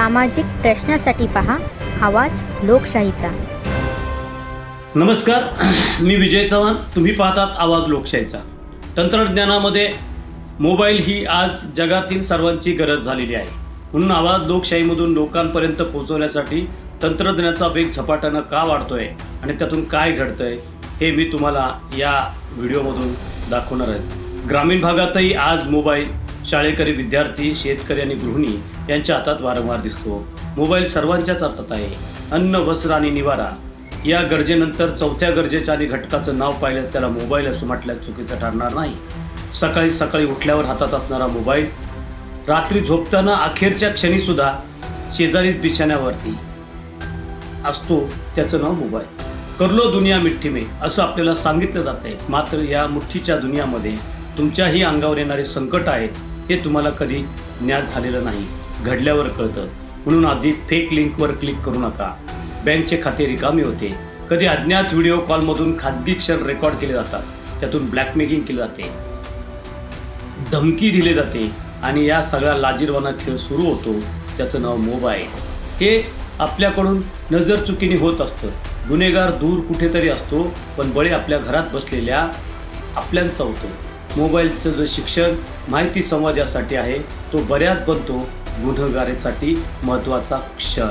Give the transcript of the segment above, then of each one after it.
सामाजिक प्रश्नासाठी पहा. आवाज लोकशाहीचा. नमस्कार. मी विजय चव्हाण. तुम्ही पाहतात आवाज लोकशाहीचा. तंत्रज्ञानामध्ये मोबाईल ही आज जगातील सर्वांची गरज झालेली आहे. म्हणून आवाज लोकशाहीमधून लोकांपर्यंत पोहोचवण्यासाठी तंत्रज्ञानाचा वेग झपाट्यानं का वाढतोय आणि त्यातून काय घडतंय हे मी तुम्हाला या व्हिडिओमधून दाखवणार आहे. ग्रामीण भागातही आज मोबाईल शाळेकरी विद्यार्थी शेतकरी आणि गृहिणी यांच्या हातात वारंवार दिसतो. मोबाईल सर्वांच्याच हातात आहे. अन्न वस्त्र आणि निवारा. या गरजेनंतर चौथ्या गरजेच्या आणि घटकाचं नाव पाहिल्यास त्याला मोबाईल असं म्हटल्यास चुकीचं ठरणार नाही. सकाळी सकाळी उठल्यावर हातात असणारा मोबाईल रात्री झोपताना अखेरच्या क्षणीसुद्धा शेजारीच बिछाण्यावरती असतो त्याचं नाव मोबाईल. करलो दुनिया मिठ्ठी में असं आपल्याला सांगितलं जात आहे. मात्र या मुठ्ठीच्या दुनियामध्ये तुमच्याही अंगावर येणारे संकट आहेत हे तुम्हाला कधी ज्ञात झालेलं नाही. घडल्यावर कळतं. म्हणून आधी फेक लिंकवर क्लिक करू नका. बँकचे खाते रिकामी होते. कधी अज्ञात व्हिडिओ कॉलमधून खाजगी क्षण रेकॉर्ड केले जातात. त्यातून ब्लॅकमेकिंग केली जाते. धमकी दिली जाते. आणि या सगळ्या लाजीरवाना खेळ सुरू होतो. त्याचं नाव मोबाईल हे आपल्याकडून नजर चुकीने होत असतं. गुन्हेगार दूर कुठेतरी असतो. पण बळी आपल्या घरात बसलेल्या आपल्यांचा होतो. मोबाईलचं जो शिक्षण माहिती संवाद यासाठी आहे तो बऱ्याच बनतो. गुन्हेगारीसाठी महत्त्वाचा क्षण.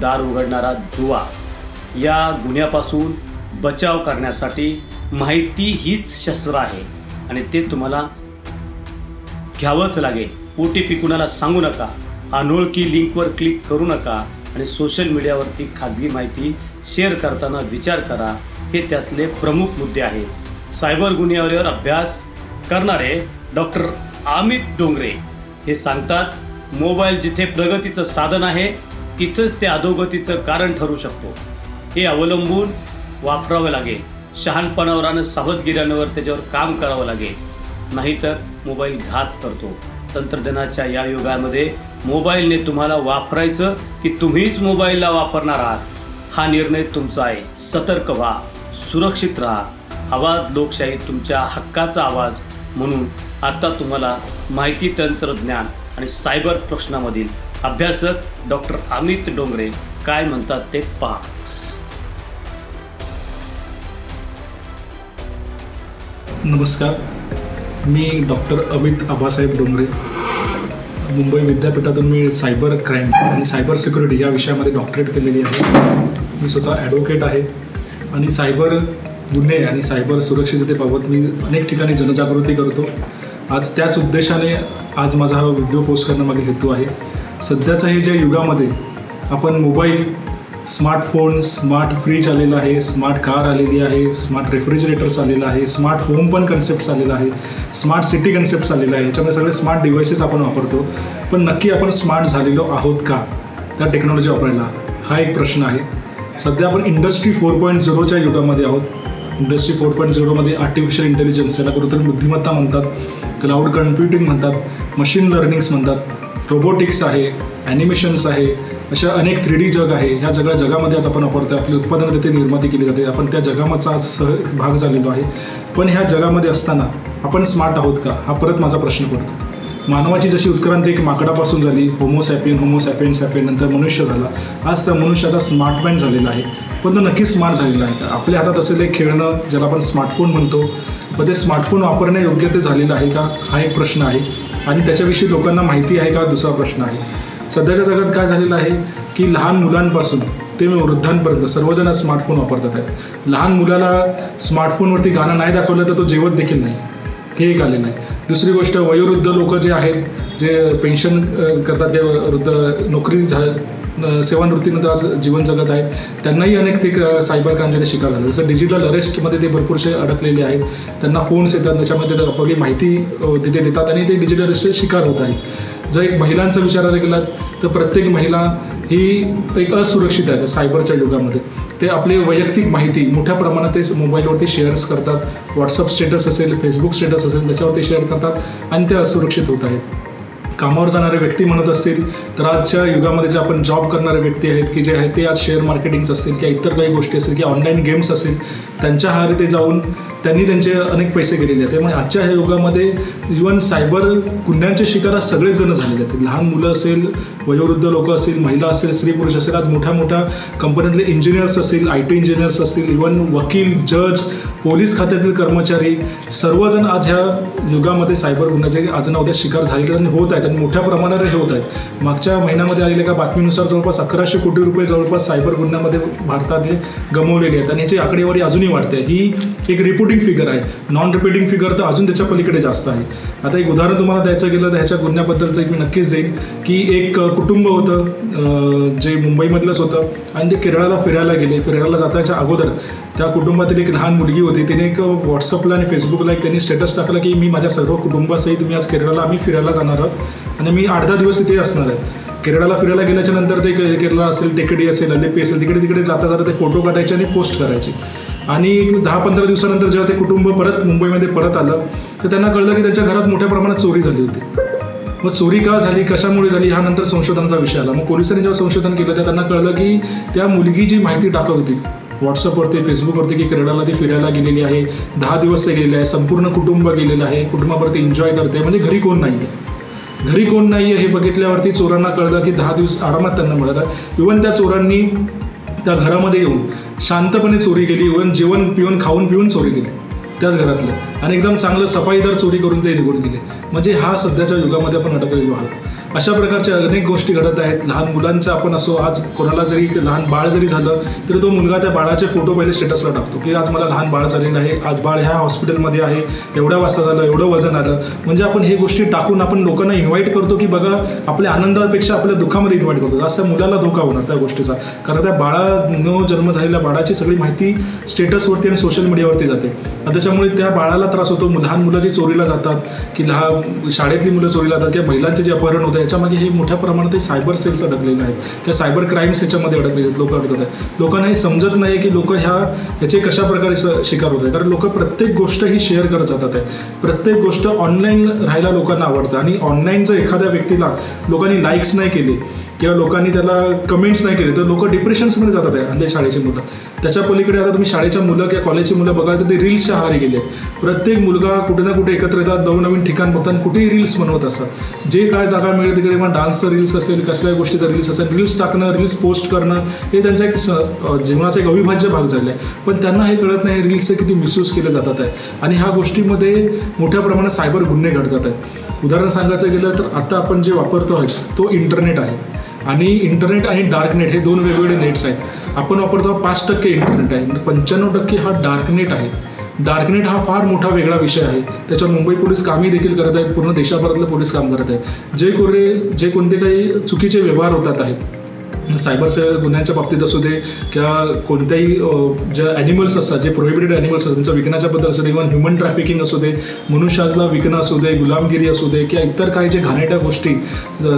दार उघडणारा दुवा. या गुन्ह्यापासून बचाव करण्यासाठी माहिती हीच शस्त्र आहे आणि ते तुम्हाला घ्यावंच लागेल. ओ टी पी कुणाला सांगू नका अनोळखी लिंकवर क्लिक करू नका आणि सोशल मीडियावरती खाजगी माहिती शेअर करताना विचार करा. हे त्यातले प्रमुख मुद्दे आहेत. सायबर गुन्ह्यावर अभ्यास करणारे डॉक्टर अमित डोंगरे हे सांगतात मोबाईल जिथे प्रगतीचं साधन आहे तिथंच ते अधोगतीचं कारण ठरू शकतो. हे अवलंबून वापरावं लागेल. शहाणपणावर आणि सावधगिऱ्यांवर त्याच्यावर काम करावं लागेल. नाहीतर मोबाईल घात करतो. तंत्रज्ञानाच्या या युगामध्ये मोबाईलने तुम्हाला वापरायचं की तुम्हीच मोबाईलला वापरणार आहात हा निर्णय तुमचा आहे. सतर्क व्हा सुरक्षित राहा. आवाज लोकशाही तुमच्या हक्काचा आवाज म्हणून आता तुम्हाला माहिती तंत्रज्ञान आणि सायबर प्रश्नामधील अभ्यासक डॉक्टर अमित डोंगरे काय म्हणतात ते पहा. नमस्कार. मी डॉक्टर अमित आबासाहेब डोंगरे. मुंबई विद्यापीठातून मी सायबर क्राईम आणि सायबर सिक्युरिटी या विषयामध्ये डॉक्टरेट केलेली आहे. मी स्वतः ॲडव्होकेट आहे आणि सायबर गुन्हे आणि सायबर सुरक्षिततेबाबत मी अनेक ठिकाणी जनजागृती करतो. आज त्याच उद्देशाने आज माझा हा व्हिडिओ पोस्ट करण्यामागील हेतू आहे. सध्याचं हे ज्या युगामध्ये आपण मोबाईल स्मार्टफोन स्मार्ट फ्रीज आलेला आहे स्मार्ट कार आलेली आहे स्मार्ट रेफ्रिजरेटर्स आलेला आहे स्मार्ट होम पण कन्सेप्ट्स आलेला आहे स्मार्ट सिटी कन्सेप्ट्स आलेला आहे ह्याच्यामध्ये सगळे स्मार्ट डिव्हायसेस आपण वापरतो. पण नक्की आपण स्मार्ट झालेलो आहोत का? त्या टेक्नॉलॉजी वापरायला हा एक प्रश्न आहे. सध्या आपण इंडस्ट्री फोर पॉईंट झिरोच्या युगामध्ये आहोत. इंडस्ट्री फोर पॉईंट झिरोमध्ये आर्टिफिशियल इंटेलिजन्स याला कृत्रिम बुद्धिमत्ता म्हणतात क्लाउड कम्प्युटिंग म्हणतात मशीन लर्निंग्स म्हणतात रोबोटिक्स आहे ॲनिमेशन्स आहे अशा अनेक थ्री डी जग आहे. ह्या सगळ्या जगामध्ये आज आपण वापरतो आपली उत्पादनं तिथे निर्माती केली जाते. आपण त्या जगाचा आज सह भाग झालेलो आहे. पण ह्या जगामध्ये असताना आपण स्मार्ट आहोत का? हा परत माझा प्रश्न पडतो. मानवाची जशी उत्क्रांती एक माकडापासून झाली होमोसॅपियन होमोसॅपियन सॅपियन नंतर मनुष्य झाला. आज त्या मनुष्याचा स्मार्टमॅन झालेला आहे. पण तो नक्की स्मार्ट झालेला आहे. का आपल्या हातात असेल एक खेळणं ज्याला आपण स्मार्टफोन म्हणतो मग ते स्मार्टफोन वापरणे योग्य ते झालेलं आहे का? हा एक प्रश्न आहे. आणि त्याच्याविषयी लोकांना माहिती आहे का? दुसरा प्रश्न आहे. सध्याच्या जगात काय झालेलं आहे की लहान मुलांपासून ते वृद्धांपर्यंत सर्वजण स्मार्टफोन वापरतात आहेत. लहान मुलाला स्मार्टफोनवरती गाणं नाही दाखवलं तर तो जेवत देखील नाही. हे एक आलेलं आहे. दुसरी गोष्ट वयोवृद्ध लोक जे आहेत जे पेन्शन करतात ते वृद्ध नोकरी झा सेवानिवृत्तीनंतर आज जीवन जगत आहेत. त्यांनाही अनेक ते क- सायबर क्राईमचे शिकार झाले. जसं डिजिटल अरेस्टमध्ये ते भरपूरसे अडकलेले आहेत. त्यांना फोन्स येतात त्याच्यामध्ये ते आपली माहिती तिथे देतात आणि ते डिजिटल अरेस्टचे शिकार होत आहेत. जर एक महिलांचा विचारायला गेलात तर प्रत्येक महिला ही एक असुरक्षित आहे सायबरच्या युगामध्ये. ते आपली वैयक्तिक माहिती मोठ्या प्रमाणात ते मोबाईलवरती शेअर्स करतात. व्हॉट्सअप स्टेटस असेल फेसबुक स्टेटस असेल त्याच्यावरती शेअर करतात आणि ते असुरक्षित होत आहेत. कामावर जाणारे व्यक्ती म्हणत असतील तर आजच्या युगामध्ये जे आपण जॉब करणारे व्यक्ती आहेत की जे आहेत ते आज शेअर मार्केटिंग्स असतील किंवा इतर काही गोष्टी असतील किंवा ऑनलाईन गेम्स असतील त्यांच्या आहारी ते जाऊन त्यांनी त्यांचे अनेक पैसे गेलेले आहेत. त्यामुळे आजच्या ह्या युगामध्ये इवन सायबर गुन्ह्यांचे शिकार आज सगळेजण झालेले आहेत. लहान मुलं असेल वयोवृद्ध लोक असतील महिला असेल स्त्री पुरुष असेल आज मोठ्या मोठ्या कंपन्यातले इंजिनियर्स असतील आय टी इंजिनियर्स असतील इवन वकील जज पोलीस खात्यातील कर्मचारी सर्वजण आज ह्या युगामध्ये सायबर गुन्ह्याचे आज ना उद्या शिकार झालेले आणि होत आहेत आणि मोठ्या प्रमाणावर हे होत आहेत. मागच्या महिन्यामध्ये आलेल्या एका बातमीनुसार जवळपास अकराशे कोटी रुपये जवळपास सायबर गुन्ह्यामध्ये भारतातले गमवलेले आहेत. आणि याची आकडेवारी अजूनही वाटते. ही एक रिपोर्टिंग फिगर आहे. नॉन रिपोर्टिंग फिगर तर अजून त्याच्या पलीकडे जास्त आहे. आता एक उदाहरण तुम्हाला द्यायचं गेलं तर ह्याच्या गुन्ह्याबद्दलचं एक मी नक्कीच देईन की एक कुटुंब होतं जे मुंबईमधलंच होतं आणि ते केरळाला फिरायला गेले. फिरायला जाताच्या अगोदर त्या कुटुंबातील एक लहान मुलगी होती. तिने एक व्हॉट्सअपला आणि फेसबुकला एक त्यांनी स्टेटस टाकलं की मी माझ्या सर्व कुटुंबासहित मी आज केरळला आम्ही फिरायला जाणार आहोत. आणि मी आठ दहा दिवस इथे असणार आहे. केरळाला फिरायला गेल्याच्यानंतर ते केरळला केरळ असेल टेकडी असेल अलेपी असेल तिकडे तिकडे जाता जाता ते फोटो काढायचे आणि पोस्ट करायचे. आणि दहा पंधरा दिवसानंतर जेव्हा ते कुटुंब परत मुंबईमध्ये परत आलं तर त्यांना कळलं की त्यांच्या घरात मोठ्या प्रमाणात चोरी झाली होती. मग चोरी का झाली कशामुळे झाली हा नंतर संशोधनाचा विषय आला. मग पोलिसांनी जेव्हा संशोधन केलं तर त्यांना कळलं की त्या मुलगी जी माहिती टाकत होती व्हॉट्सअपवरती फेसबुकवरती की केरळाला ती फिरायला गेलेली आहे दहा दिवस ते गेलेले आहे संपूर्ण कुटुंब गेलेलं आहे कुटुंबावरती एन्जॉय करते म्हणजे घरी कोण नाही आहे घरी कोण नाही आहे हे बघितल्यावरती चोरांना कळलं की दहा दिवस आरामात त्यांना मिळालं. इवन त्या चोरांनी त्या घरामध्ये येऊन शांतपणे चोरी केली इवन जेवण पिऊन खाऊन पिऊन चोरी केली त्याच घरातलं. आणि एकदम चांगलं सफाईदार चोरी करून ते निघून गेले. म्हणजे हा सध्याच्या युगामध्ये आपण अडकलेलो आहोत. अशा प्रकारच्या अनेक गोष्टी घडत आहेत. लहान मुलांचं आपण असो आज कोणाला जरी लहान बाळ जरी झालं तरी तो मुलगा त्या बाळाचे फोटो पहिले स्टेटसला टाकतो की आज मला लहान बाळ झालेलं आहे आज बाळ ह्या हॉस्पिटलमध्ये आहे एवढ्या वाजता झालं एवढं वजन आलं. म्हणजे आपण हे गोष्टी टाकून आपण लोकांना इन्व्हाइट करतो की बघा आपल्या आनंदापेक्षा आपल्या दुःखामध्ये इन्व्हाइट करतो. आज त्या मुलाला धोका होणार त्या गोष्टीचा. कारण त्या बाळा न जन्म झालेल्या बाळाची सगळी माहिती स्टेटसवरती आणि सोशल मीडियावरती जाते. आणि त्याच्यामुळे त्या बाळाला त्रास होतो. लहान मुलं जी चोरीला जातात की लहान शाळेतली मुलं चोरीला जातात किंवा महिलांचे जे अपहरण होते याच्यामागे हे मोठ्या प्रमाणात हे सायबर सेल्स अडकलेले आहेत. किंवा सायबर क्राईम्स ह्याच्यामध्ये अडकलेले आहेत लोक अडकत आहेत. लोकांना हे समजत नाही की लोक ह्या ह्याचे कशा प्रकारे शिकार होत आहे कारण लोक प्रत्येक गोष्ट ही शेअर करत जातात आहे. प्रत्येक गोष्ट ऑनलाईन राहायला लोकांना आवडतं. आणि ऑनलाईन जर एखाद्या व्यक्तीला लोकांनी लाईक्स नाही केले किंवा लोकांनी त्याला कमेंट्स नाही केले तर लोक डिप्रेशन्समध्ये जातात आहे शाळेची मुलं. त्याच्या पलीकडे आता तुम्ही शाळेच्या मुलं किंवा कॉलेजची मुलं बघाल तर ते रील्सच्या आहारी गेले. प्रत्येक मुलगा कुठे ना कुठे एकत्र येतात नवनवीन ठिकाण बघतात आणि कुठेही रील्स बनवत असतात. जे काय जागा मिळेल तिकडे मग डान्सचं रील्स असेल कसल्याही गोष्टीचं रील्स असेल रील्स टाकणं रील्स पोस्ट करणं हे त्यांचा एक स- जीवनाचा एक अविभाज्य भाग झाला आहे पण त्यांना हे कळत नाही रील्सचे किती मिसयूज केले जातात आहे. आणि ह्या गोष्टीमध्ये मोठ्या प्रमाणात सायबर गुन्हे घडतात आहेत. उदाहरण सांगायचं गेलं तर आता आपण जे वापरतो आहे तो इंटरनेट आहे. आणि इंटरनेट आणि डार्क नेट हे दोन वेगवेगळे नेट्स आहेत. आपण वापरतो पाच टक्के इंटरनेट आहे. पंच्याण्णव टक्के हा डार्क नेट आहे. डार्कनेट हा फार मोठा वेगळा विषय आहे. त्याच्यावर मुंबई पोलीस कामही देखील करत आहेत. पूर्ण देशाभरातलं पोलीस काम करत आहेत. जे कोरे जे कोणते काही चुकीचे व्यवहार होतात आहेत सायबर गुन्ह्यांच्या बाबतीत असू दे किंवा कोणत्याही ज्या ॲनिमल्स असतात जे प्रोहिबिटेड ॲनिमल्स असतात त्यांचं विकण्याच्याबद्दल असू दे इव्हन ह्युमन ट्रॅफिकिंग असू दे मनुष्याला विकणं असू दे गुलामगिरी असू दे किंवा इतर काही जे घाणेट्या गोष्टी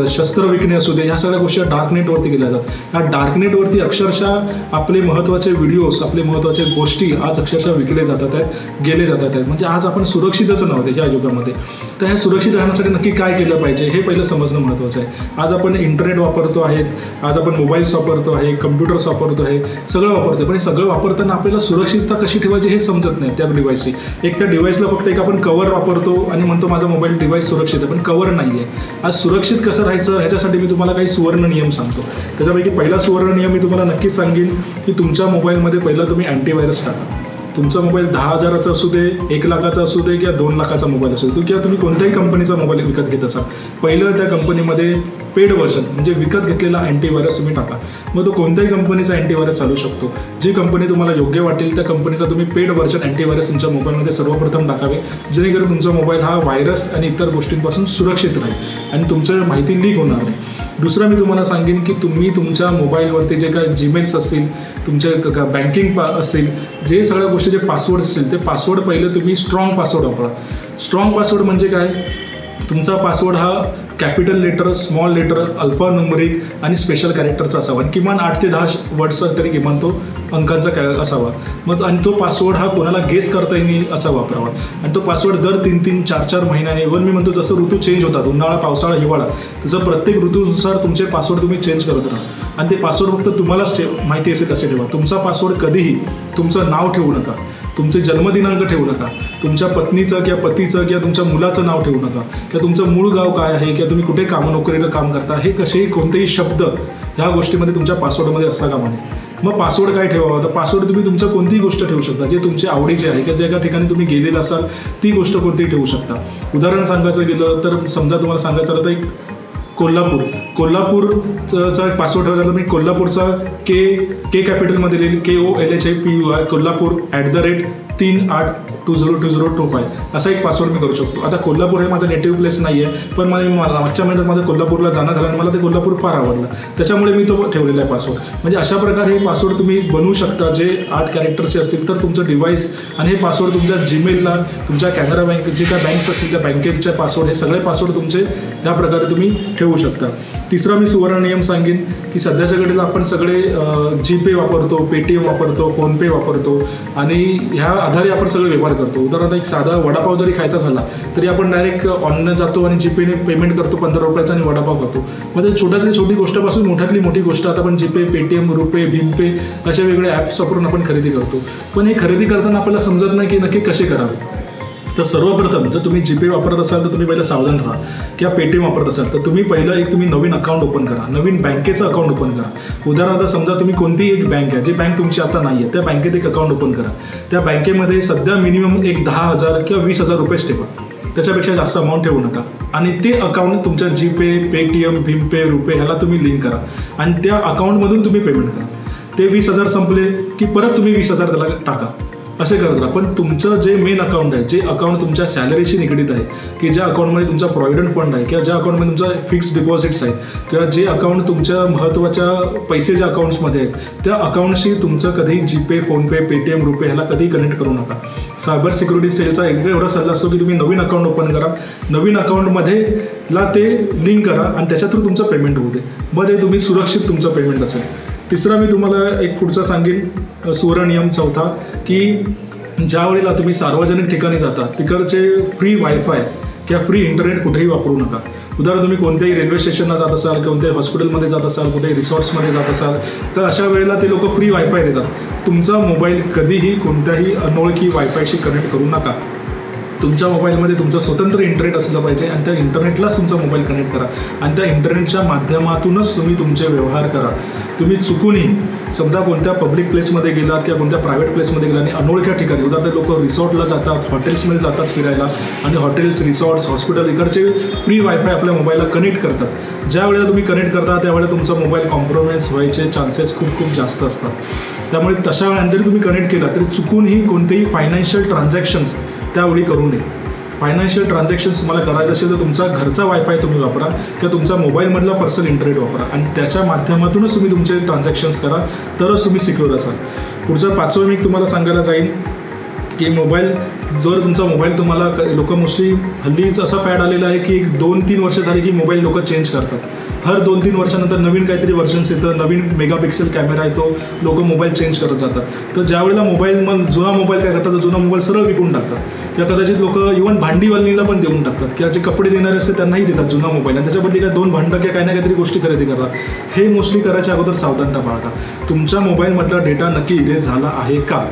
शस्त्र विकणे असू दे ह्या सगळ्या गोष्टी डार्क नेटवरती केल्या जातात. ह्या डार्क नेटवरती अक्षरशः आपले महत्त्वाचे व्हिडिओज आपले महत्त्वाचे गोष्टी आज अक्षरशः विकले जातात आहेत गेले जातात आहेत. म्हणजे आज आपण सुरक्षितच नव्हते ह्या युगामध्ये तर ह्या सुरक्षित राहण्यासाठी नक्की काय केलं पाहिजे हे पहिलं समजणं महत्त्वाचं आहे. आज आपण इंटरनेट वापरतो आहेत आज आपण मोबाईल्स वापरतो आहे कम्प्युटर्स वापरतो आहे सगळं वापरतो पण हे सगळं वापरताना आपल्याला सुरक्षितता कशी ठेवायची हे समजत नाही त्या डिव्हाइसची एक त्या डिव्हाइसला फक्त एक आपण कवर वापरतो आणि म्हणतो माझा मोबाईल डिव्हाइस सुरक्षित आहे पण कवर नाही आहे आज सुरक्षित कसं राहायचं ह्याच्यासाठी मी तुम्हाला काही सुवर्ण नियम सांगतो. त्याच्यापैकी पहिला सुवर्ण नियम मी तुम्हाला नक्कीच सांगेन की तुमच्या मोबाईलमध्ये पहिला तुम्ही अँटीव्हायरस टाका. तुमचा मोबाईल दहा हजाराचा असू दे एक लाखाचा असू दे किंवा दोन लाखाचा मोबाईल असू दे किंवा तुम्ही कोणत्याही कंपनीचा मोबाईल विकत घेत असाल पहिलं त्या कंपनीमध्ये पेड वर्जन म्हणजे विकत घेतलेला अँटीव्हायरस तुम्ही टाका. मग तो कोणत्याही कंपनीचा अँटीव्हायरस चालू शकतो. जी कंपनी तुम्हाला योग्य वाटेल त्या कंपनीचा तुम्ही पेड वर्जन अँटीव्हायरस तुमच्या मोबाईलमध्ये सर्वप्रथम टाकावे. जेणेकरून तुमचा मोबाईल हा व्हायरस आणि इतर गोष्टींपासून सुरक्षित राहील. आणि तुमचं माहिती लीक होणार नाही. दुसरं मी तुम्हाला सांगेन की तुम्ही तुमच्या मोबाईलवरती जे काय जीमेल्स असतील तुमच्या का बँकिंग पा असतील जे सगळ्या गोष्टीचे पासवर्ड असतील ते पासवर्ड पहिले तुम्ही स्ट्रॉंग पासवर्ड वापरा. स्ट्रॉंग पासवर्ड म्हणजे काय? तुमचा पासवर्ड हा capital letter small letter alphanumeric आणि स्पेशल कॅरेक्टरचा असावा. आणि किमान आठ ते दहा वर्ड्स तरी किमान तो अंकांचा कॅ असावा. मग आणि तो पासवर्ड हा कोणाला गेस करता येईल असा वापरावा आणि तो पासवर्ड दर तीन तीन चार चार महिन्याने इव्हन मी म्हणतो जसं ऋतू चेंज होतात उन्हाळा पावसाळा हिवाळा तसं प्रत्येक ऋतूनुसार तुमचे पासवर्ड तुम्ही चेंज करत राहा. आणि ते पासवर्ड फक्त तुम्हालाच ठेव माहिती असेल तसे ठेवा. तुमचा पासवर्ड कधीही तुमचं नाव ठेवू नका. तुमचे जन्मदिनांक ठेवू नका. तुमच्या पत्नीचं किंवा पतीचं किंवा तुमच्या मुलाचं नाव ठेवू नका. किंवा तुमचं मूळ गाव काय आहे किंवा तुम्ही कुठे काम नोकरीला काम करता हे कसेही कोणतेही शब्द ह्या गोष्टीमध्ये तुमच्या पासवर्डमध्ये असता कामा नये. मग पासवर्ड काय ठेवावा? तर पासवर्ड तुम्ही तुमचं कोणतीही गोष्ट ठेवू शकता. जे तुमचे आवडीचे आहे किंवा ज्या एका ठिकाणी तुम्ही गेलेला असाल ती गोष्ट कोणतीही ठेवू शकता. उदाहरण सांगायचं गेलं तर समजा तुम्हाला सांगायचं तर एक कोल्हापूर. कोल्हापूरचा एक पासवर्ड ठेवायचा तर मी कोल्हापूरचा के के कॅपिटलमध्ये लिहिली K O L H I P U I Kolhapur at the rate तीन आठ two zero two zero two five. असा एक पासवर्ड मी करू शकतो. आता कोल्हापूर हे माझं नेटिव्ह प्लेस नाही आहे पण मला मला मागच्या महिन्यात माझं कोल्हापूरला जाणं झालं आणि मला ते कोल्हापूर फार आवडलं. त्याच्यामुळे मी तो ठेवलेला आहे पासवर्ड म्हणजे अशा प्रकारे हे पासवर्ड तुम्ही बनवू शकता. जे आठ कॅरेक्टर्सचे असतील तर तुमचं डिव्हाइस आणि हे पासवर्ड तुमच्या जीमेलला तुमच्या कॅनरा बँक जे काय बँक्स असतील त्या बँकेचे पासवर्ड हे सगळे पासवर्ड तुमचे या प्रकारे तुम्ही ठेवू शकता. तिसरा मी सुवर्ण नियम सांगेन की सध्याच्या घडीला आपण सगळे जीपे वापरतो पेटीएम वापरतो फोनपे वापरतो आणि ह्या आधारे आपण सगळे व्यवहार करतो. उदाहरणार्थ एक साधा वडापाव जरी खायचा झाला तरी आपण डायरेक्ट ऑनलाईन जातो आणि जीपेने पेमेंट करतो पंधरा रुपयाचा आणि वडापाव खातो. म्हणजे छोट्यातली छोटी गोष्टपासून मोठ्यातली मोठी गोष्ट आता आपण जीपे पेटीएम रुपे भीमपे अशा वेगळे ॲप्स वापरून आपण खरेदी करतो. पण हे खरेदी करताना आपल्याला समजत नाही की नक्की कसे करावे. तर सर्वप्रथम जर तुम्ही जीपे वापरत असाल तर तुम्ही पहिलं सावधान राहा. किंवा पेटीएम वापरत असाल तर तुम्ही पहिलं एक तुम्ही नवीन अकाउंट ओपन करा. नवीन बँकेचं अकाउंट ओपन करा. उदाहरणार्थ समजा तुम्ही कोणतीही एक बँक आहे जी बँक तुमची आता नाही आहे त्या बँकेत एक अकाउंट ओपन करा. त्या बँकेमध्ये सध्या मिनिमम एक दहा हजार किंवा वीस हजार रुपयेच ठेवा. त्याच्यापेक्षा जास्त अमाऊंट ठेवू नका. आणि ते अकाउंट तुमच्या जीपे पेटीएम भीमपे रुपे ह्याला तुम्ही लिंक करा. आणि त्या अकाउंटमधून तुम्ही पेमेंट करा. ते वीस हजार संपले की परत तुम्ही वीस हजार त्याला टाका. असे करत राहा. पण तुमचं जे मेन अकाउंट आहे जे अकाउंट तुमच्या सॅलरीशी निगडीत आहे की ज्या अकाउंटमध्ये तुमचा प्रॉव्हिडंट फंड आहे किंवा ज्या अकाउंटमध्ये तुमचा फिक्स डिपॉझिट्स आहेत किंवा जे अकाउंट तुमच्या महत्त्वाच्या पैसे ज्या अकाउंट्समध्ये आहेत त्या अकाउंटशी तुमचं कधी जीपे फोनपे पेटीएम रुपे ह्याला कधी कनेक्ट करू नका. सायबर सिक्युरिटी सेलचा एक एवढा सल्ला असतो की तुम्ही नवीन अकाउंट ओपन करा. नवीन अकाउंटमध्ये ला ते लिंक करा आणि त्याच्या थ्रू तुमचं पेमेंट होऊ दे. मग ते तुम्ही सुरक्षित तुमचं पेमेंट असेल. तिसरा मी तुम्हाला एक पुढचा सांगेन अ, सुवर्ण नियम चौथा की ज्या वेळेला तुम्ही सार्वजनिक ठिकाणी जाता तिकडचे फ्री वायफाय किंवा फ्री इंटरनेट कुठेही वापरू नका. उदाहरण तुम्ही कोणत्याही रेल्वे स्टेशनला जात असाल कोणत्याही हॉस्पिटलमध्ये जात असाल कुठेही रिसॉर्ट्समध्ये जात असाल तर अशा वेळेला ते लोक फ्री वायफाय देतात. तुमचा मोबाईल कधीही कोणत्याही अनोळखी वायफायशी कनेक्ट करू नका. तुमच्या मोबाईलमध्ये तुमचं स्वतंत्र इंटरनेट असलं पाहिजे आणि त्या इंटरनेटलाच तुमचा मोबाईल कनेक्ट करा. आणि त्या इंटरनेटच्या माध्यमातूनच तुम्ही तुमचे व्यवहार करा. तुम्ही चुकूनही समजा कोणत्या पब्लिक प्लेसमध्ये गेलात किंवा कोणत्या प्रायव्हेट प्लेसमध्ये गेला आणि अनोळख्या ठिकाणी उदाहरण लोक रिसॉर्टला जातात हॉटेल्समध्ये जातात फिरायला आणि हॉटेल्स रिसॉर्ट्स हॉस्पिटल इकडचे फ्री वायफाय आपल्या मोबाईलला कनेक्ट करतात. ज्या वेळेला तुम्ही कनेक्ट करता त्यावेळेला तुमचा मोबाईल कॉम्प्रोमाइज व्हायचे चान्सेस खूप खूप जास्त असतात. त्यामुळे तशा वेळा जरी तुम्ही कनेक्ट केला तरी चुकूनही कोणतेही फायनान्शियल ट्रान्झॅक्शन्स त्यावेळी करू नये. फायनान्शियल ट्रान्झॅक्शन्स तुम्हाला करायचं असेल तर तुमचा घरचा वायफाय तुम्ही वापरा किंवा तुमचा मोबाईलमधला पर्सनल इंटरनेट वापरा आणि त्याच्या माध्यमातूनच तुम्ही तुमचे ट्रान्झॅक्शन्स करा तरच तुम्ही सिक्युअर असाल. पुढचं पाचवं मी तुम्हाला सांगायला जाईल की मोबाईल जर तुमचा मोबाईल तुम्हाला लोक मोस्टली हल्लीच असा फॅड आलेला आहे की एक दोन तीन वर्ष झाली की मोबाईल लोक चेंज करतात. हर दोन तीन वर्षानंतर नवीन काहीतरी वर्जन्स येतं नवीन मेगापिक्सेल कॅमेरा येतो लोक मोबाईल चेंज करत जातात. तर ज्यावेळेला मोबाईल मग जुना मोबाईल काय करतात जुना मोबाईल सरळ विकून टाकतात. किंवा कदाचित लोक इव्हन भांडीवालीला पण देऊन टाकतात. किंवा जे कपडे देणारे असते त्यांनाही देतात जुना मोबाईल. आणि त्याच्याबद्दल काय दोन भांडं किंवा काही ना काहीतरी गोष्टी खरेदी करतात. हे मोस्टली करायच्या अगोदर सावधानता बाळगा. तुमच्या मोबाईलमधला डेटा नक्की इरेज झाला आहे का?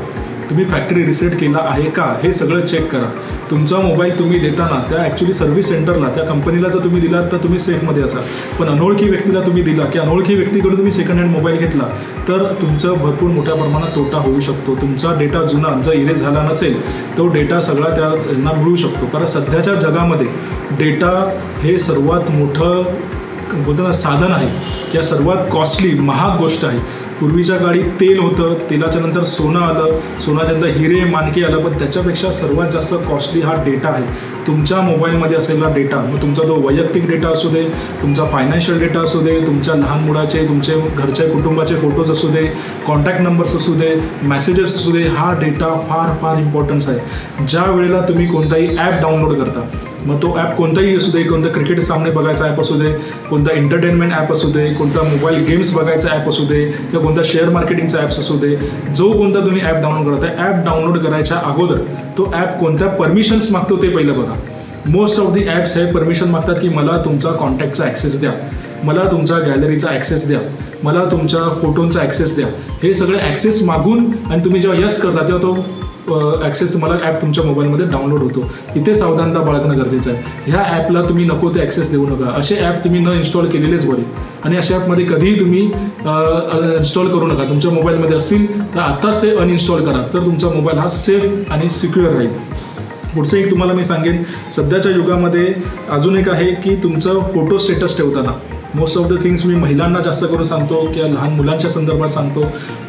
तुम्ही फॅक्टरी रिसेट केला आहे का? हे सगळं चेक करा. तुमचा मोबाईल तुम्ही देताना त्या ॲक्च्युली सर्व्हिस सेंटरला त्या कंपनीला जर तुम्ही दिलात तर तुम्ही सेफमध्ये असाल. पण अनोळखी व्यक्तीला तुम्ही दिला की अनोळखी व्यक्तीकडून तुम्ही सेकंड हँड मोबाईल घेतला तर तुमचं भरपूर मोठ्या प्रमाणात तोटा होऊ शकतो. तुमचा डेटा जुना जर इरेज झाला नसेल तो डेटा सगळा त्यांना मिळू शकतो. कारण सध्याच्या जगामध्ये डेटा हे सर्वात मोठं बोलतो ना साधन आहे. किंवा सर्वात कॉस्टली महाग गोष्ट आहे. पूर्वीच्या काळी तेल होतं तेलाच्या नंतर सोनं आलं सोनाच्या नंतर हिरे मानके आलं पण त्याच्यापेक्षा सर्वात जास्त कॉस्टली हा डेटा आहे. तुमच्या मोबाईलमध्ये असलेला डेटा मग तुमचा तो वैयक्तिक डेटा असू दे तुमचा फायनान्शियल डेटा असू दे तुमच्या लहान मुलाचे तुमचे घरच्या कुटुंबाचे फोटोज असू दे कॉन्टॅक्ट नंबर्स असू दे मेसेजेस असू दे हा डेटा फार फार इम्पॉर्टन्स आहे. ज्या वेळेला तुम्ही कोणताही ॲप डाउनलोड करता मग तो ॲप कोणताही असू दे कोणता क्रिकेट सामने बघायचा ॲप असू दे कोणता एंटरटेनमेंट ॲप असू दे कोणता मोबाईल गेम्स बघायचा ॲप असू दे किंवा कोणता शेअर मार्केटिंगचा ॲप्स असू दे जो कोणता तुम्ही ॲप डाउनलोड करताय ॲप डाउनलोड करायच्या अगोदर तो ॲप कोणत्या परमिशन्स मागतो ते पहिलं बघा. मोस्ट ऑफ दी ॲप्स हे परमिशन मागतात की मला तुमचा कॉन्टॅक्टचा ॲक्सेस द्या मला तुमच्या गॅलरीचा ॲक्सेस द्या मला तुमच्या फोटोंचा ॲक्सेस द्या. हे सगळे ॲक्सेस मागून आणि तुम्ही जेव्हा यस करता तेव्हा तो ॲक्सेस तुम्हाला ॲप तुमच्या मोबाईलमध्ये डाउनलोड होतो. इथे सावधानता बाळगणं गरजेचं आहे. ह्या ॲपला तुम्ही नको ते ॲक्सेस देऊ नका. असे ॲप तुम्ही न इन्स्टॉल केलेलेच बरे. आणि अशा ॲपमध्ये कधीही तुम्ही इन्स्टॉल करू नका. तुमच्या मोबाईलमध्ये असतील तर आत्ताच ते अनइन्स्टॉल करा. तर तुमचा मोबाईल हा सेफ आणि सिक्युअर राहील. पुढचं एक तुम्हाला मी सांगेन. सध्याच्या युगामध्ये अजून एक आहे की तुमचं फोटो स्टेटस ठेवताना. मोस्ट ऑफ द थिंग्स मी महिलांना जास्त करून सांगतो किंवा लहान मुलांच्या संदर्भात सांगतो.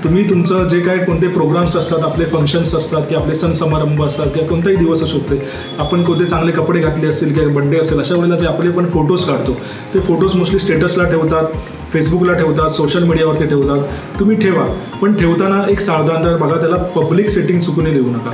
तुम्ही तुमचं जे काय कोणते प्रोग्राम्स असतात आपले फंक्शन्स असतात किंवा आपले सण समारंभ असतात किंवा कोणताही दिवस असू शकते. आपण कोणते चांगले कपडे घातले असतील किंवा बड्डे असेल अशा वेळेला जे आपले पण फोटोज काढतो. ते फोटोज मोस्टली स्टेटसला ठेवतात फेसबुकला ठेवतात सोशल मीडियावरती ठेवतात. तुम्ही ठेवा. पण ठेवताना एक सावधानता बघा त्याला पब्लिक सेटिंग चुकूनही देऊ नका.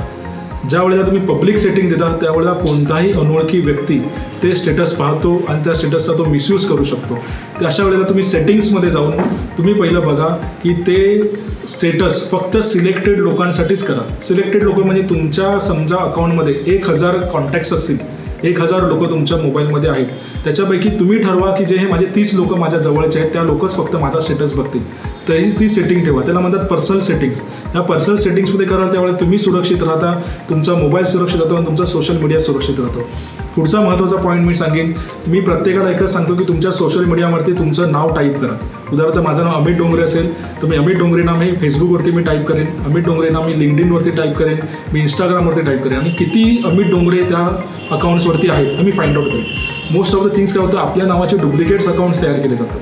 ज्या वेळेला तुम्ही पब्लिक सेटिंग देता त्यावेळेला कोणताही अनोळखी व्यक्ती ते स्टेटस पाहतो आणि त्या स्टेटसचा तो मिसयूज करू शकतो. तर अशा वेळेला तुम्ही सेटिंग्समध्ये जाऊन तुम्ही पहिलं बघा की ते स्टेटस फक्त सिलेक्टेड लोकांसाठीच करा. सिलेक्टेड लोक म्हणजे तुमच्या समजा अकाउंटमध्ये एक हजार कॉन्टॅक्ट्स असतील. एक हजार लोक तुमच्या मोबाईलमध्ये आहेत. त्याच्यापैकी तुम्ही ठरवा की जे हे माझे तीस लोक माझ्या जवळचे आहेत त्या लोकच फक्त माझा स्टेटस बघतील. तरी ती सेटिंग ठेवा. त्याला म्हणतात पर्सनल सेटिंग्स या पर्सनल सेटिंग्समध्ये कराल त्यावेळेला तुम्ही सुरक्षित राहता तुमचा मोबाईल सुरक्षित राहतो आणि तुमचा सोशल मीडिया सुरक्षित राहतो. पुढचा महत्त्वाचा पॉईंट मी सांगेन. मी प्रत्येकाला एकच सांगतो की तुमच्या सोशल मीडियावरती तुमचं नाव टाईप करा. उदाहरणार्थ माझं नाव अमित डोंगरे असेल तर मी अमित डोंगरे नाव हे फेसबुकवरती मी टाईप करेन. अमित डोंगरे नाव मी लिंकडिनवरती टाईप करेन. मी इंस्टाग्रामवरती टाईप करेन. आणि किती अमित डोंगरे त्या अकाउंट्सवरती आहेत हे मी फाइंड आउट करेन. मोस्ट ऑफ द थिंग्स काय होतं आपल्या नावाचे डुप्लिकेट्स अकाउंट्स तयार केले जातात.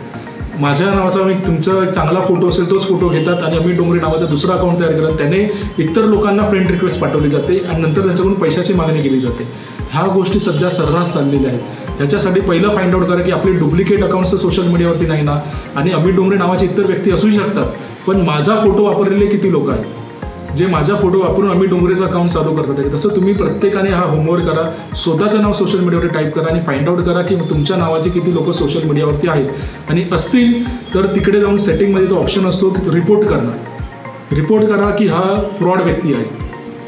माझ्या नावाचा मी तुमचा एक चांगला फोटो असेल तोच फोटो घेतात आणि अमित डोंगरे नावाचा दुसरा अकाउंट तयार करतात. त्याने इतर लोकांना फ्रेंड रिक्वेस्ट पाठवली जाते आणि नंतर त्यांच्याकडून पैशाची मागणी केली जाते. ह्या गोष्टी सध्या सर्रास चाललेल्या आहेत. ह्याच्यासाठी पहिलं फाइंड आउट करा की आपले डुप्लिकेट अकाउंट्स सोशल मीडियावरती नाही ना. आणि अमित डोंगरे नावाचे इतर व्यक्ती असू शकतात पण माझा फोटो वापरलेले किती लोक आहेत? जे माझा फोटो वापरून आम्ही डोंगरेचं अकाउंट चालू करतात. आहे तसं तुम्ही प्रत्येकाने हा होमवर्क करा स्वतःचं नाव सोशल मीडियावर टाईप करा आणि फाइंड आउट करा की तुमच्या नावाचे किती लोक सोशल मीडियावरती आहेत. आणि असतील तर तिकडे जाऊन सेटिंगमध्ये तो ऑप्शन असतो रिपोर्ट करणं. रिपोर्ट करा की हा फ्रॉड व्यक्ती आहे.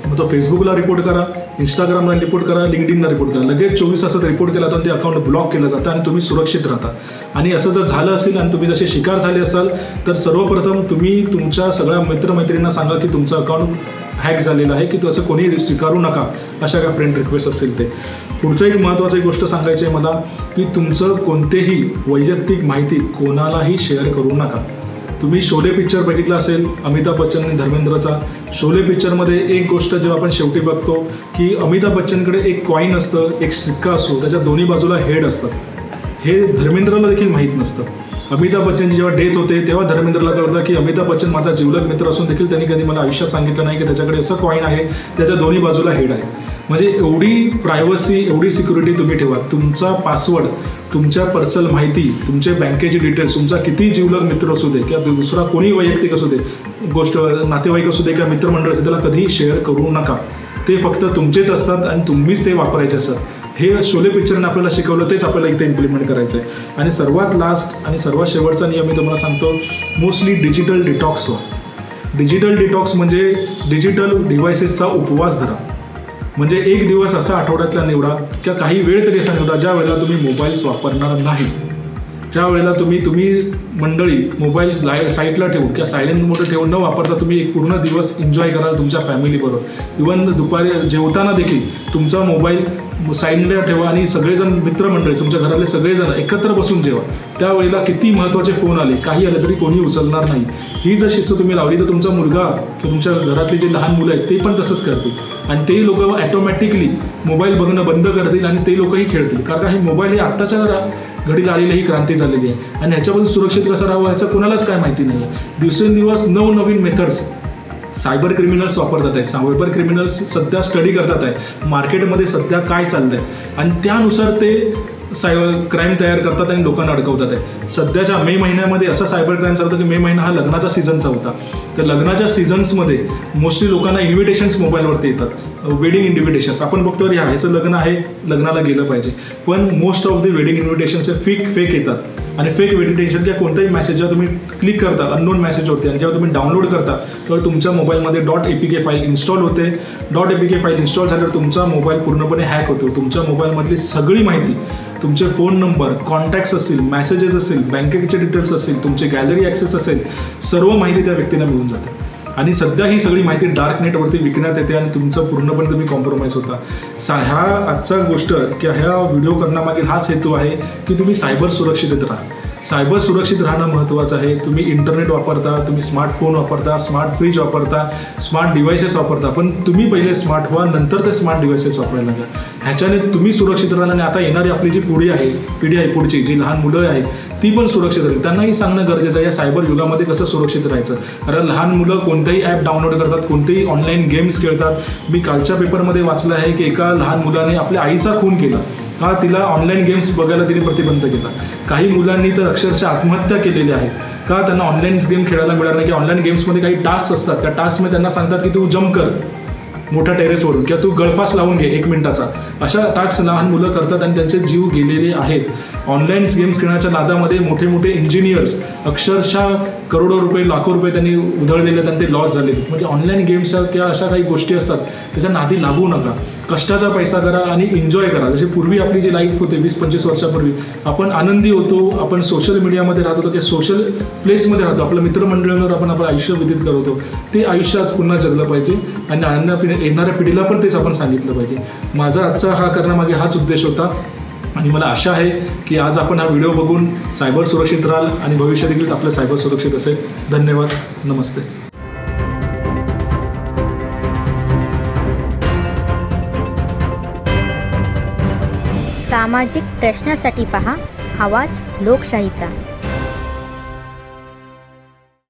मग तो फेसबुकला रिपोर्ट करा. इंस्टाग्रामला रिपोर्ट करा लिंकडिनला रिपोर्ट करा. लगेच चोवीस तासात रिपोर्ट केला तर ते अकाउंट ब्लॉक केलं जातं आणि तुम्ही सुरक्षित राहता. आणि असं जर झालं असेल आणि तुम्ही जसे शिकार झाले असाल तर सर्वप्रथम तुम्ही तुमच्या सगळ्या मित्रमैत्रिणींना सांगा की तुमचं अकाउंट हॅक झालेलं आहे की तो असं कोणी स्वीकारू नका अशा काय फ्रेंड रिक्वेस्ट असतील ते. पुढचं एक महत्त्वाची गोष्ट सांगायची आहे मला की तुमचं कोणतेही वैयक्तिक माहिती कोणालाही शेअर करू नका. तुम्ही शोले पिक्चर बघितला असेल अमिताभ बच्चन आणि धर्मेंद्रचा. शोले पिक्चरमध्ये एक गोष्ट जेव्हा आपण शेवटी बघतो की अमिताभ बच्चनकडे एक कॉईन असतं एक सिक्का असतो त्याच्या दोन्ही बाजूला हेड असतात. हे धर्मेंद्रला देखील माहीत नसतं. अमिताभ बच्चनची जेव्हा डेथ होते तेव्हा धर्मेंद्रला कळतं की अमिताभ बच्चन माझा जिवलग मित्र असून देखील त्यांनी कधी मला आयुष्यात सांगितलं नाही की त्याच्याकडे असं कॉईन आहे त्याच्या दोन्ही बाजूला हेड आहे. म्हणजे एवढी प्रायव्हसी एवढी सिक्युरिटी तुम्ही ठेवा. तुमचा पासवर्ड तुमच्या पर्सनल माहिती तुमचे बँकेचे डिटेल्स तुमचा किती जीवलग मित्र असू दे किंवा दुसरा कोणी वैयक्तिक असू दे गोष्ट नातेवाईक असू दे किंवा मित्रमंडळ असू त्याला कधीही शेअर करू नका. ते फक्त तुमचेच असतात आणि तुम्हीच ते वापरायचे असतात. हे शोले पिक्चरने आपल्याला शिकवलं तेच आपल्याला इथे इम्प्लिमेंट करायचं आहे आणि सर्वात लास्ट आणि सर्वात शेवटचा नियम मी तुम्हाला सांगतो मोस्टली डिजिटल डिटॉक्स हो. डिजिटल डिटॉक्स म्हणजे डिजिटल डिव्हायसेसचा उपवास धरा. म्हणजे एक दिवस असा आठवड्यातला निवडा किंवा काही वेळ तरी असा निवडा ज्या वेळेला तुम्ही मोबाईल्स वापरणार नाही. ज्या वेळेला तुम्ही तुम्ही मंडळी मोबाईल लाय साईटला ठेवून किंवा सायलेंट मोडं ठेवून न वापरता तुम्ही एक पूर्ण दिवस एन्जॉय कराल तुमच्या फॅमिलीबरोबर इवन दुपारी जेवताना देखील तुमचा मोबाईल साईडला ठेवा आणि सगळेजण मित्रमंडळी तुमच्या घरातले सगळेजण एकत्र बसून जेवा. त्यावेळेला किती महत्त्वाचे फोन आले काही आले तरी कोणी उचलणार नाही. ही जर शिस्त तुम्ही लावली तर तुमचा मुलगा किंवा तुमच्या घरातली जे लहान मुलं आहेत ते पण तसंच करतील. आणि ते लोक ॲटोमॅटिकली मोबाईल बघणं बंद करतील आणि ते लोकही खेळतील. कारण का हे मोबाईल हे आत्ताच्या घडीला आलेली ही क्रांती झालेली आहे. आणि ह्याच्याबद्दल सुरक्षित कसं राहावं याचं कुणालाच काय माहिती नाही आहे दिवसेंदिवस नवनवीन मेथड्स सायबर क्रिमिनल्स वापरतात आहे सायबर क्रिमिनल्स सध्या स्टडी करतात आहे मार्केटमध्ये सध्या काय चाललं आहे आणि त्यानुसार ते सायबर क्राईम तयार करतात आणि लोकांना अडकवतात आहे. सध्याच्या मे महिन्यामध्ये असा सायबर क्राईम चालतं की मे महिना हा लग्नाचा सीझनचा होता. तर लग्नाच्या सीझन्समध्ये मोस्टली लोकांना इन्व्हिटेशन्स मोबाईलवरती येतात. वेडिंग इन्व्हिटेशन्स आपण बघतो अरे हा ह्याचं लग्न आहे लग्नाला गेलं पाहिजे. पण most of the wedding invitations हे फेक फेक येतात. आणि फेक वेरिटेशन किंवा कोणताही मेसेज जेव्हा तुम्ही क्लिक करता अननोन मेसेजवरती आणि जेव्हा तुम्ही डाउनलोड करता तर तुमच्या मोबाईलमध्ये dot A P K file install होते. Dot A P K file install झाल्यावर तुमचा मोबाईल पूर्णपणे हॅक होतो. तुमच्या मोबाईलमधली सगळी माहिती तुमचे फोन नंबर कॉन्टॅक्ट्स असतील मेसेजेस असेल बँकेचे डिटेल्स असतील तुमचे गॅलरी ॲक्सेस असेल सर्व माहिती त्या व्यक्तीला मिळून जाते. आणि सध्या ही सगळी माहिती डार्क नेटवरती विकण्यात येते आणि तुमचं पूर्णपणे तुम्ही कॉम्प्रोमाइज होता. सा ह्या आजचा गोष्ट किंवा ह्या व्हिडिओ करण्यामागील हाच हेतू आहे की तुम्ही सायबर सुरक्षित राहा. सायबर सुरक्षित राहणं महत्त्वाचं आहे. तुम्ही इंटरनेट वापरता तुम्ही स्मार्टफोन वापरता स्मार्ट फ्रीज वापरता स्मार्ट डिव्हायसेस वापरता. पण तुम्ही पहिले स्मार्ट व्हा नंतर ते स्मार्ट डिव्हायसेस वापरायला लागा ह्याच्याने तुम्ही सुरक्षित राहाल आणि आता येणारी आपली जी पुढी आहे पिढी आहे पुढची जी लहान मुलं आहेत ती पण सुरक्षित राहील. त्यांनाही सांगणं गरजेचं आहे या सायबर युगामध्ये कसं सुरक्षित राहायचं? कारण लहान मुलं कोणतेही ॲप डाउनलोड करतात कोणतेही ऑनलाईन गेम्स खेळतात. मी कालच्या पेपरमध्ये वाचलं आहे की एका लहान मुलाने आपल्या आईचा खून केला. का तिला ऑनलाईन गेम्स बघायला तिने प्रतिबंध केला. काही मुलांनी तर अक्षरशः आत्महत्या केलेल्या आहेत. का त्यांना ऑनलाईन गेम खेळायला मिळाला नाही? की ऑनलाईन गेम्समध्ये काही टास्क असतात? त्या टास्कमध्ये त्यांना सांगतात की तू जम्प कर. मोठ्या टेरेसवरून किंवा तू गळफास लावून घे एक मिनिटाचा. अशा टास्क लहान मुलं करतात आणि त्यांचे जीव गेलेले आहेत. ऑनलाईन गेम्स खेळण्याच्या नादामध्ये मोठे मोठे इंजिनियर्स अक्षरशः करोडो रुपये लाखो रुपये त्यांनी उधळलेले आणि ते लॉस झाले. म्हणजे ऑनलाईन गेम्स किंवा अशा काही गोष्टी असतात त्याच्या नादी लागू नका. कष्टाचा पैसा करा आणि एन्जॉय करा. जसे पूर्वी आपली जी लाईफ होते वीस पंचवीस वर्षापूर्वी आपण आनंदी होतो आपण सोशल मीडियामध्ये राहत होतो किंवा सोशल प्लेसमध्ये राहतो आपल्या मित्रमंडळींवर आपण आपलं आयुष्य व्यतीत करतो ते आयुष्य आज पुन्हा जगलं पाहिजे आणि आनंद पिढी येणाऱ्या पिढीला पण तेच आपण सांगितलं पाहिजे. माझा आजचा हा करण्यामागे हाच उद्देश होता. आणि मला आशा आहे की आज आपण हा व्हिडिओ बघून सायबर सुरक्षित राहाल आणि भविष्य देखील आपलं सायबर सुरक्षित असेल. धन्यवाद. नमस्ते. सामाजिक प्रश्नासाठी पहा. आवाज लोकशाहीचा.